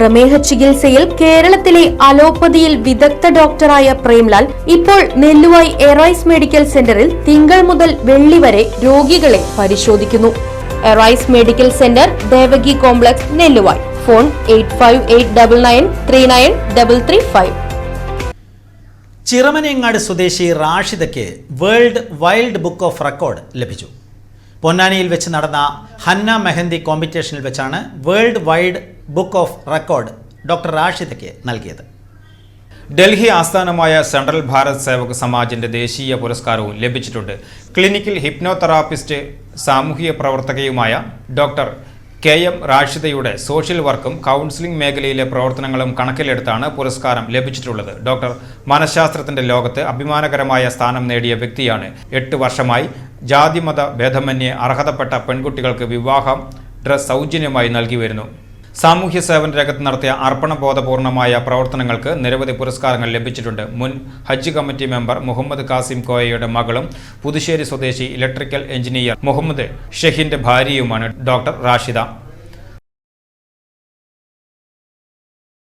പ്രമേഹ ചികിത്സയിൽ കേരളത്തിലെ അലോപ്പതിയിൽ വിദഗ്ധ ഡോക്ടറായ പ്രേംലാൽ ഇപ്പോൾ നെല്ലുവായി എറൈസ് മെഡിക്കൽ സെന്ററിൽ തിങ്കൾ മുതൽ വെള്ളി വരെ രോഗികളെ പരിശോധിക്കുന്നു. Arise medical centre Devaki complex Nelluvai. Phone eight five eight double nine three nine double three five. Chiramanengad സ്വദേശി റാഷിദയ്ക്ക് world wild book of record ലഭിച്ചു. പൊന്നാനിയിൽ വെച്ച് നടന്ന ഹന്ന മെഹന്തി കോമ്പറ്റീഷനിൽ വെച്ചാണ് world wide book of record doctor റാഷിദയ്ക്ക് നൽകിയത്. ഡൽഹി ആസ്ഥാനമായ സെൻട്രൽ ഭാരത് സേവക സമാജിന്റെ ദേശീയ പുരസ്കാരവും ലഭിച്ചിട്ടുണ്ട്. ക്ലിനിക്കൽ ഹിപ്നോതെറാപ്പിസ്റ്റ് സാമൂഹിക പ്രവർത്തകയുമായ ഡോക്ടർ കെ എം റാഷിദയുടെ സോഷ്യൽ വർക്കും കൗൺസിലിംഗ് മേഖലയിലെ പ്രവർത്തനങ്ങളും കണക്കിലെടുത്താണ് പുരസ്കാരം ലഭിച്ചിട്ടുള്ളത്. ഡോക്ടർ മനഃശാസ്ത്രത്തിന്റെ ലോകത്ത് അഭിമാനകരമായ സ്ഥാനം നേടിയ വ്യക്തിയാണ്. എട്ട് വർഷമായി ജാതിമത ഭേദമന്യേ അർഹതപ്പെട്ട പെൺകുട്ടികൾക്ക് വിവാഹം ഡ്രസ് സൗജന്യമായി നൽകി വരുന്നു. സാമൂഹ്യ സേവന രംഗത്ത് നടത്തിയ അർപ്പണബോധപൂർണമായ പ്രവർത്തനങ്ങൾക്ക് നിരവധി പുരസ്കാരങ്ങൾ ലഭിച്ചിട്ടുണ്ട്. മുൻ ഹജ്ജ് കമ്മിറ്റി മെമ്പർ മുഹമ്മദ് കാസിം കോയയുടെ മകളും പുതുശ്ശേരി സ്വദേശി ഇലക്ട്രിക്കൽ എഞ്ചിനീയർ മുഹമ്മദ് ഷെഹിന്റെ ഭാര്യയുമാണ് ഡോക്ടർ റാഷിദ.